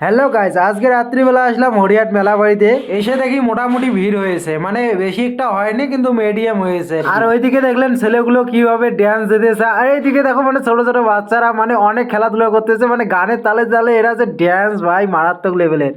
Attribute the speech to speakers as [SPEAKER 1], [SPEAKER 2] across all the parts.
[SPEAKER 1] Hello guys আজকে রাত্রিবেলা আসলাম হরিয়াট মেলা বাড়িতে। এসে দেখি মোটামুটি ভিড় হয়েছে। মানে বেশি একটা হয়নি, কিন্তু মিডিয়াম হয়েছে। আর ওইদিকে দেখলেন ছেলেগুলো কীভাবে ড্যান্স দিতেছে। আর এইদিকে দেখো মানে ছোট ছোট বাচ্চারা মানে অনেক খেলাধুলা করতেছে। মানে গানের তালে তালে এরা যে ড্যান্স ভাই, মারাত্মক লেভেলের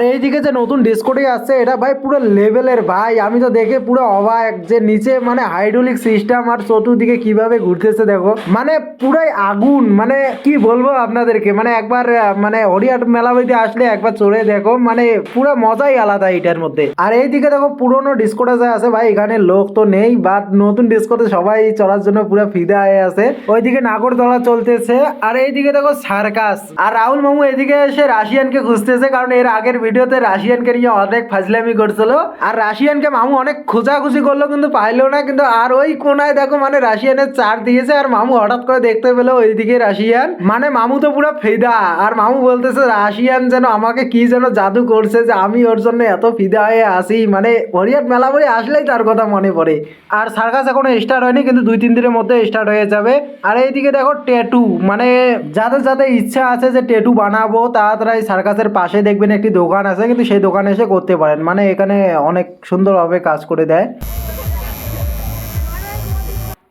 [SPEAKER 1] আর এইদিকে যে নতুন ডিসকোটি আসছে, এটা ভাই পুরো লেভেলের ভাই। আমি তো দেখে পুরো অবাক যে নিচে মানে হাইড্রোলিক সিস্টেম আর চতুর্দিকে কীভাবে ঘুরতেছে দেখো। মানে পুরাই আগুন মানে কি বলব আপনাদেরকে? মানে একবার মানে হরিয়াট মেলা বইতে আসলে একবার চড়ে দেখো মানে পুরো মজাই আলাদা এটার মধ্যে। আর এইদিকে দেখো পুরোনো ডিসকোটা যা আছে ভাই, এখানে লোক তো নেই বাট নতুন ডিসকোতে সবাই চড়ার জন্য পুরো ফিদা হয়ে আছে। ওইদিকে নাগরদোলা চলতেছে, আর এইদিকে দেখো সার্কাস আর রাহুল মামু এদিকে এসে রাশিয়ানকে খুঁজতেছে, কারণ এর আগের ভিডিওতে রাশিয়ানকে নিয়ে অনেক ফাজলামি করছিল। আর রাশিয়ানকে মামু অনেক খোঁজাখুঁজি করল, কিন্তু পাইলো না। কিন্তু আর ওই কোনায় দেখো মানে রাশিয়ানের চার দিয়েছে, আর মামু হঠাৎ করে দেখতে পেল ওইদিকে রাশিয়ান। মানে মামু তো পুরো ফিদা। আর মামু বলতেছে, রাশিয়ান যেন আমাকে কি যেন জাদু করছে যে আমি ওর জন্য এত ফিদা হয়ে আসি মানে হরিয়াট মেলা বলে আসলেই তার কথা মনে পড়ে। আর সার্কাস এখনও স্টার্ট হয়নি, কিন্তু দুই তিন দিনের মধ্যে স্টার্ট হয়ে যাবে। আর এইদিকে দেখো টেটু মানে যাদের যাদের ইচ্ছা আছে যে টেটু বানাবো তাড়াতাড়ি সার্কাসের পাশে দেখবেন একটি দোকান আছে কিন্তু সেই দোকানে এসে করতে পারেন। মানে এখানে অনেক সুন্দরভাবে কাজ করে দেয়।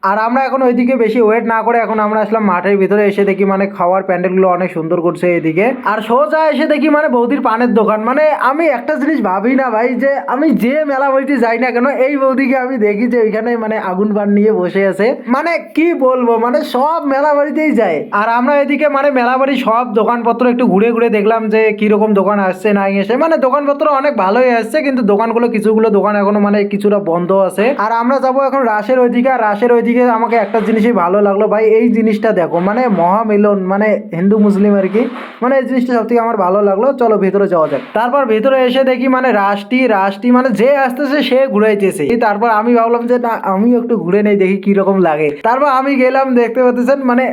[SPEAKER 1] আর আমরা এখন ওইদিকে বেশি ওয়েট না করে এখন আমরা আসলাম মাঠের ভিতরে, এসে দেখি মানে খাওয়ার প্যান্ডেলগুলো অনেক সুন্দর করছে এদিকে। আর সোজা এসে দেখি মানে বৌদির পানের দোকান। মানে আমি একটা জিনিস ভাবি না ভাই যে আমি যে মেলা বইতে যাই না কেন, এই বৌদিকে আমি দেখি যে ওইখানে মানে আগুন পান নিয়ে বসে আছে। মানে কি বলব মানে সব মেলা বাড়িতেই যায়। আর আমরা এদিকে মানে মেলা বাড়ি সব দোকানপত্র একটু ঘুরে ঘুরে দেখলাম যে কীরকম দোকান আসছে না এসে। মানে দোকানপত্র অনেক ভালোই আসছে, কিন্তু দোকানগুলো, কিছুগুলো দোকান এখনও মানে কিছুটা বন্ধ আছে। আর আমরা যাব এখন রাশের ওইদিকে, আর রাশের ওইদিকে আমাকে একটা জিনিসই ভালো লাগল, ভাই, এই জিনিসটা দেখো মানে মহামিলন মানে হিন্দু মুসলিম আর কি মানে এই জিনিসটা সব থেকে আমার ভালো লাগল, চলো ভেতরে যাওয়া যাক। তারপর ভেতরে এসে দেখি মানে রাশটি রাশটি মানে যে আসতেছে সে ঘুরাইতেছে। তারপর আমি ভাবলাম যে না, আমিও একটু ঘুরে নেই, দেখি কি রকম লাগে। তারপর আমি গেলাম, দেখতে পাচ্ছেন মানে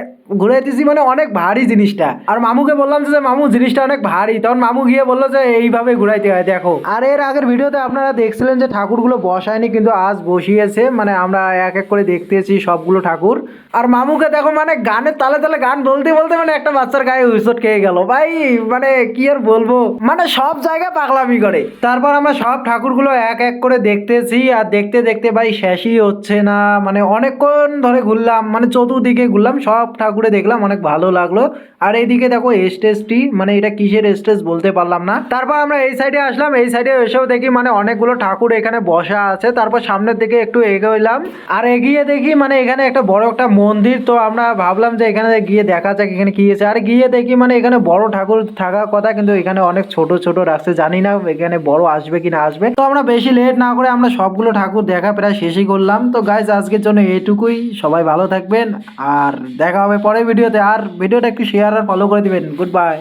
[SPEAKER 1] ঘুরাইতেছি মানে অনেক ভারী জিনিসটা। আর মামুকে বললাম যে মামু, জিনিসটা অনেক ভারী। তখন মামু গিয়ে বলল যে, এইভাবে ঘুরাইতে হয়, দেখো। আর এর আগের ভিডিওতে আপনারা দেখছিলেন যে ঠাকুরগুলো বসায়নি, কিন্তু আজ বসিয়েছে মানে আমরা এক এক করে দেখতেছি সবগুলো ঠাকুর। আর মামুকে দেখো মানে গানের তালে তালে গান বলতে বলতে মানে একটা বাচ্চার গায়ে হুইসট খেয়ে গেল। ভাই মানে কি আর বলব? মানে সব জায়গায় পাগলামি করে। তারপর আমরা সব ঠাকুরগুলো এক এক করে দেখতেছি আর দেখতে দেখতে ভাই শেষই হচ্ছে না। মানে অনেকক্ষণ ধরে ঘুরলাম মানে চতুর্দিকে ঘুরলাম, সব ঠাকুরে দেখলাম অনেক ভালো লাগল। আর এইদিকে দেখো স্টেজটি মানে এটা কিসের স্টেজ বলতে পারলাম না। তারপর আমরা এই সাইডে আসলাম, এই সাইডে এসেও দেখি মানে অনেকগুলো ঠাকুর এখানে বসা আছে। তারপর সামনের দিকে একটু এগোইলাম। আর এগিয়ে দেখি মানে এখানে একটা বড় একটা মন্দির, তো আমরা ভাবলাম যে এখানে গিয়ে দেখা যাক এখানে কি আছে। আর গিয়ে দেখি মানে এখানে বড় ঠাকুর থাকার কথা, কিন্তু এখানে অনেক ছোট ছোট রাখছে জানি না এখানে বড় আসবে কি না আসবে। তো আমরা বেশি লেট না করে আমরা সবগুলো ঠাকুর দেখা প্রায় শেষই করলাম। তো গাইজ আজকের জন্য এইটুকুই। সবাই ভালো থাকবেন, আর দেখা হবে পরের ভিডিওতে আর ভিডিওটা একটু শেয়ার আর ফলো করে দিবেন। Good bye